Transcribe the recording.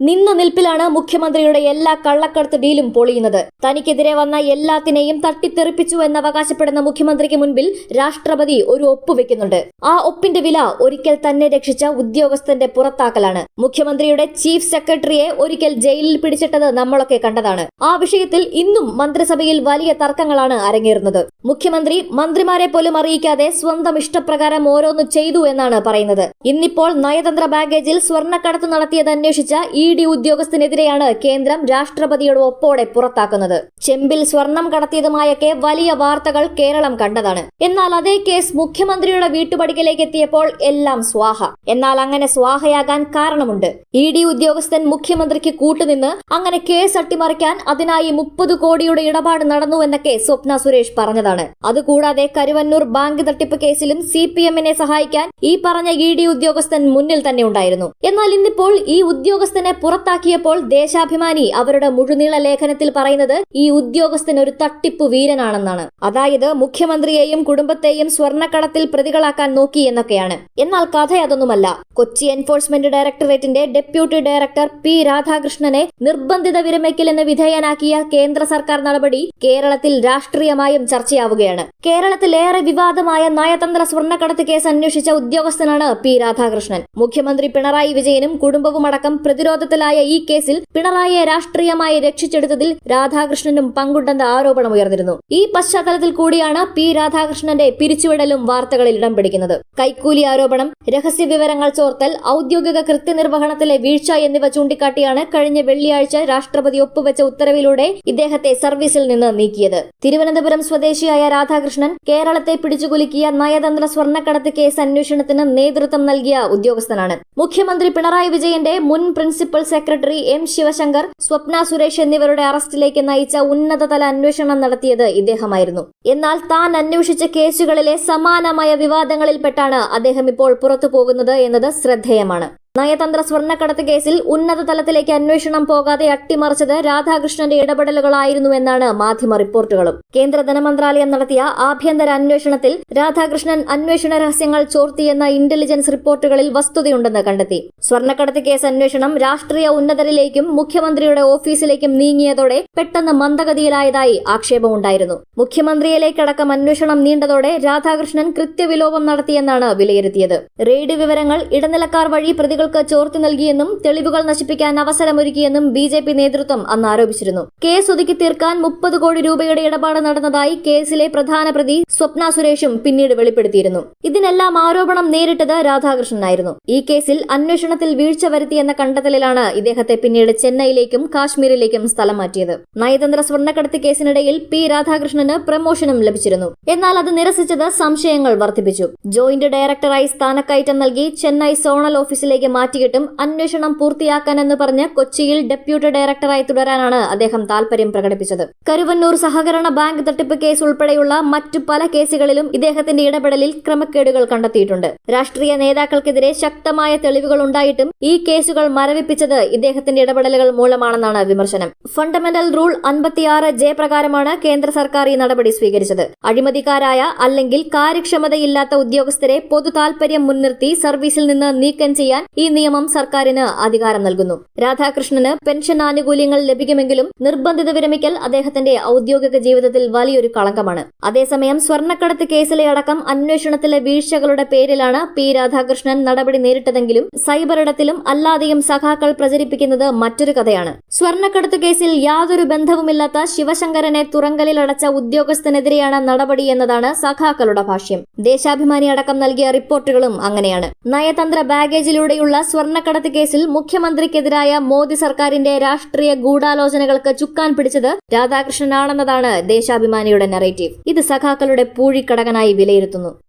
നിന്ന നിൽപ്പിലാണ് മുഖ്യമന്ത്രിയുടെ എല്ലാ കള്ളക്കടത്ത് ഡീലും പൊളിയുന്നത്. തനിക്കെതിരെ വന്ന എല്ലാത്തിനെയും തട്ടിത്തെറിപ്പിച്ചു എന്ന് അവകാശപ്പെടുന്ന മുഖ്യമന്ത്രിക്ക് മുൻപിൽ രാഷ്ട്രപതി ഒരു ഒപ്പുവെക്കുന്നുണ്ട് ആ ഒപ്പിന്റെ വില ഒരിക്കൽ തന്നെ രക്ഷിച്ച ഉദ്യോഗസ്ഥന്റെ പുറത്താക്കലാണ്. മുഖ്യമന്ത്രിയുടെ ചീഫ് സെക്രട്ടറിയെ ഒരിക്കൽ ജയിലിൽ പിടിച്ചിട്ടത് നമ്മളൊക്കെ കണ്ടതാണ്. ആ വിഷയത്തിൽ ഇന്നും മന്ത്രിസഭയിൽ വലിയ തർക്കങ്ങളാണ് അരങ്ങേറുന്നത്. മുഖ്യമന്ത്രി മന്ത്രിമാരെ പോലും അറിയിക്കാതെ സ്വന്തം ഇഷ്ടപ്രകാരം ഓരോന്ന് ചെയ്തു എന്നാണ് പറയുന്നത്. ഇന്നിപ്പോൾ നയതന്ത്ര ബാഗേജിൽ സ്വർണക്കടത്ത് നടത്തിയത് അന്വേഷിച്ച ഇ. ഡി ഉദ്യോഗസ്ഥനെതിരെയാണ് കേന്ദ്രം രാഷ്ട്രപതിയുടെ ഒപ്പോടെ പുറത്താക്കുന്നത്. ചെമ്പിൽ സ്വർണം കടത്തിയതുമായൊക്കെ വലിയ വാർത്തകൾ കേരളം കണ്ടതാണ്. എന്നാൽ അതേ കേസ് മുഖ്യമന്ത്രിയുടെ വീട്ടുപടിക്കലേക്ക് എത്തിയപ്പോൾ എല്ലാം സ്വാഹ. എന്നാൽ അങ്ങനെ സ്വാഹയാകാൻ കാരണമുണ്ട്. ഇ ഡി ഉദ്യോഗസ്ഥൻ മുഖ്യമന്ത്രിക്ക് കൂട്ടുനിന്ന് അങ്ങനെ കേസ് അട്ടിമറിക്കാൻ അതിനായി മുപ്പത് കോടിയുടെ ഇടപാട് നടന്നുവെന്നൊക്കെ സ്വപ്ന സുരേഷ് പറഞ്ഞതാണ്. അതുകൂടാതെ കരുവന്നൂർ ബാങ്ക് തട്ടിപ്പ് കേസിലും സി പി എമ്മിനെ സഹായിക്കാൻ ഈ പറഞ്ഞ ഇ ഡി ഉദ്യോഗസ്ഥൻ മുന്നിൽ തന്നെ ഉണ്ടായിരുന്നു. എന്നാൽ ഇന്നിപ്പോൾ ഈ ഉദ്യോഗസ്ഥനെ പുറത്താക്കിയപ്പോൾ ദേശാഭിമാനി അവരുടെ മുഴുനീള ലേഖനത്തിൽ പറയുന്നത് ഈ ഉദ്യോഗസ്ഥൻ ഒരു തട്ടിപ്പ് വീരനാണെന്നാണ്. അതായത് മുഖ്യമന്ത്രിയെയും കുടുംബത്തെയും സ്വർണക്കടത്തിൽ പ്രതികളാക്കാൻ നോക്കി എന്നൊക്കെയാണ്. എന്നാൽ കഥ അതൊന്നുമല്ല. കൊച്ചി എൻഫോഴ്സ്മെന്റ് ഡയറക്ടറേറ്റിന്റെ ഡെപ്യൂട്ടി ഡയറക്ടർ പി രാധാകൃഷ്ണനെ നിർബന്ധിത വിരമിക്കലിന് വിധേയനാക്കിയ കേന്ദ്ര സർക്കാർ നടപടി കേരളത്തിൽ രാഷ്ട്രീയമായും ചർച്ചയാവുകയാണ്. കേരളത്തിലേറെ വിവാദമായ നയതന്ത്ര സ്വർണക്കടത്ത് കേസ് അന്വേഷിച്ച ഉദ്യോഗസ്ഥനാണ് പി രാധാകൃഷ്ണൻ. മുഖ്യമന്ത്രി പിണറായി വിജയനും കുടുംബവുമടക്കം പ്രതിരോധത്തിലായ ഈ കേസിൽ പിണറായിയെ രാഷ്ട്രീയമായി രക്ഷിച്ചെടുത്തതിൽ രാധാകൃഷ്ണനും പങ്കുണ്ടെന്ന ആരോപണം ഉയർന്നിരുന്നു. ഈ പശ്ചാത്തലത്തിൽ കൂടിയാണ് പി രാധാകൃഷ്ണന്റെ പിരിച്ചുവിടലും വാർത്തകളിൽ ഇടം പിടിക്കുന്നത്. കൈക്കൂലി ആരോപണം രഹസ്യ വിവരങ്ങൾ ചോർത്തൽ ഔദ്യോഗിക കൃത്യനിർവഹണത്തിലെ വീഴ്ച എന്നിവ ചൂണ്ടിക്കാട്ടിയാണ് കഴിഞ്ഞ വെള്ളിയാഴ്ച രാഷ്ട്രപതി ഒപ്പുവെച്ച ഉത്തരവിലൂടെ ഇദ്ദേഹത്തെ സർവീസിൽ നിന്ന് നീക്കിയത്. തിരുവനന്തപുരം സ്വദേശിയായ രാധാകൃഷ്ണൻ കേരളത്തെ പിടിച്ചുകുലുക്കിയ നയതന്ത്ര സ്വർണക്കടത്ത് കേസ് അന്വേഷണത്തിന് നേതൃത്വം നൽകിയ ഉദ്യോഗസ്ഥനാണ്. മുഖ്യമന്ത്രി പിണറായി വിജയന്റെ മുൻ principal secretary M Sivasankar Swapna Suresh എന്നിവരുടെ അറസ്റ്റിലേക്ക് നയിച്ച ഉന്നതതല അന്വേഷണം നടത്തിയത് ഇദ്ദേഹമായിരുന്നു. എന്നാൽ താൻ അന്വേഷിച്ച കേസുകളിലെ സമാനമായ വിവാദങ്ങളിൽപ്പെട്ടാണ് അദ്ദേഹം ഇപ്പോൾ പുറത്തു പോകുന്നത് എന്നത് ശ്രദ്ധേയമാണ്. നയതന്ത്ര സ്വർണക്കടത്ത് കേസിൽ ഉന്നത തലത്തിലേക്ക് അന്വേഷണം പോകാതെ അട്ടിമറിച്ചത് രാധാകൃഷ്ണന്റെ ഇടപെടലുകളായിരുന്നുവെന്നാണ് മാധ്യമ റിപ്പോർട്ടുകളും. കേന്ദ്ര ധനമന്ത്രാലയം നടത്തിയ ആഭ്യന്തര അന്വേഷണത്തിൽ രാധാകൃഷ്ണൻ അന്വേഷണ രഹസ്യങ്ങൾ ചോർത്തിയെന്ന ഇന്റലിജൻസ് റിപ്പോർട്ടുകളിൽ വസ്തുതയുണ്ടെന്ന് കണ്ടെത്തി. സ്വർണക്കടത്ത് കേസ് അന്വേഷണം രാഷ്ട്രീയ ഉന്നതരിലേക്കും മുഖ്യമന്ത്രിയുടെ ഓഫീസിലേക്കും നീങ്ങിയതോടെ പെട്ടെന്ന് മന്ദഗതിയിലായതായി ആക്ഷേപമുണ്ടായിരുന്നു. മുഖ്യമന്ത്രിയിലേക്കടക്കം അന്വേഷണം നീണ്ടതോടെ രാധാകൃഷ്ണൻ കൃത്യവിലോപം നടത്തിയെന്നാണ് വിലയിരുത്തിയത്. റെയ്ഡ് വിവരങ്ങൾ ഇടനിലക്കാർ വഴി പ്രതികൾക്ക് ചോർത്തി നൽകിയെന്നും തെളിവുകൾ നശിപ്പിക്കാൻ അവസരമൊരുക്കിയെന്നും ബി ജെ പി നേതൃത്വം അന്ന് ആരോപിച്ചിരുന്നു. കേസ് ഒതുക്കി തീർക്കാൻ മുപ്പത് കോടി രൂപയുടെ ഇടപാട് നടന്നതായി കേസിലെ പ്രധാന പ്രതി സ്വപ്ന സുരേഷും പിന്നീട് വെളിപ്പെടുത്തിയിരുന്നു. ഇതിനെല്ലാം ആരോപണം നേരിട്ടത് രാധാകൃഷ്ണനായിരുന്നു ഈ കേസിൽ അന്വേഷണത്തിൽ വീഴ്ച വരുത്തിയെന്ന കണ്ടെത്തലിലാണ് ഇദ്ദേഹത്തെ പിന്നീട് ചെന്നൈയിലേക്കും കാശ്മീരിലേക്കും സ്ഥലം മാറ്റിയത്. നയതന്ത്ര സ്വർണക്കടത്ത് കേസിനിടയിൽ പി രാധാകൃഷ്ണന് പ്രമോഷനും ലഭിച്ചിരുന്നു. എന്നാൽ അത് നിരസിച്ചത് സംശയങ്ങൾ വർദ്ധിപ്പിച്ചു. ജോയിന്റ് ഡയറക്ടറായി സ്ഥാനക്കയറ്റം നൽകി ചെന്നൈ സോണൽ ഓഫീസിലേക്ക് മാറ്റിയിട്ടും അന്വേഷണം പൂർത്തിയാക്കാനെന്ന് പറഞ്ഞ് കൊച്ചിയിൽ ഡെപ്യൂട്ടി ഡയറക്ടറായി തുടരാനാണ് അദ്ദേഹം താൽപര്യം പ്രകടിപ്പിച്ചത്. കരുവന്നൂർ സഹകരണ ബാങ്ക് തട്ടിപ്പ് കേസ് ഉൾപ്പെടെയുള്ള മറ്റു പല കേസുകളിലും ഇദ്ദേഹത്തിന്റെ ഇടപെടലിൽ ക്രമക്കേടുകൾ കണ്ടെത്തിയിട്ടുണ്ട്. രാഷ്ട്രീയ നേതാക്കൾക്കെതിരെ ശക്തമായ തെളിവുകൾ ഉണ്ടായിട്ടും ഈ കേസുകൾ മരവിപ്പിച്ചത് ഇദ്ദേഹത്തിന്റെ ഇടപെടലുകൾ മൂലമാണെന്നാണ് വിമർശനം. ഫണ്ടമെന്റൽ റൂൾ അൻപത്തിയാറ് ജെ പ്രകാരമാണ് കേന്ദ്ര സർക്കാർ ഈ നടപടി സ്വീകരിച്ചത്. അഴിമതിക്കാരായ അല്ലെങ്കിൽ കാര്യക്ഷമതയില്ലാത്ത ഉദ്യോഗസ്ഥരെ പൊതു താൽപര്യം മുൻനിർത്തി സർവീസിൽ നിന്ന് നീക്കം ചെയ്യാൻ ഈ നിയമം സർക്കാരിന് അധികാരം നൽകുന്നു. രാധാകൃഷ്ണന് പെൻഷൻ ആനുകൂല്യങ്ങൾ ലഭിക്കുമെങ്കിലും നിർബന്ധിത വിരമിക്കൽ അദ്ദേഹത്തിന്റെ ഔദ്യോഗിക ജീവിതത്തിൽ വലിയൊരു കളങ്കമാണ്. അതേസമയം സ്വർണക്കടത്ത് കേസിലെ അടക്കം അന്വേഷണത്തിലെ വീഴ്ചകളുടെ പേരിലാണ് പി രാധാകൃഷ്ണൻ നടപടി നേരിട്ടതെങ്കിലും സൈബർ ഇടത്തിലും അല്ലാതെയും സഖാക്കൾ പ്രചരിപ്പിക്കുന്നത് മറ്റൊരു കഥയാണ്. സ്വർണക്കടത്ത് കേസിൽ യാതൊരു ബന്ധവുമില്ലാത്ത ശിവശങ്കരനെ തുറങ്കലിൽ അടച്ച ഉദ്യോഗസ്ഥനെതിരെയാണ് നടപടി എന്നതാണ് സഖാക്കളുടെ ഭാഷ്യം. ദേശാഭിമാനി അടക്കം നൽകിയ റിപ്പോർട്ടുകളും അങ്ങനെയാണ്. നയതന്ത്ര ബാഗേജിലൂടെയുള്ള സ്വർണക്കടത്ത് കേസിൽ മുഖ്യമന്ത്രിക്കെതിരായ മോദി സർക്കാരിന്റെ രാഷ്ട്രീയ ഗൂഢാലോചനകൾക്ക് ചുക്കാൻ പിടിച്ചത് രാധാകൃഷ്ണനാണെന്നതാണ് ദേശാഭിമാനിയുടെ നറേറ്റീവ് ഇത് സഖാക്കളുടെ പൂഴിക്കടകനായി വിലയിരുത്തുന്നു.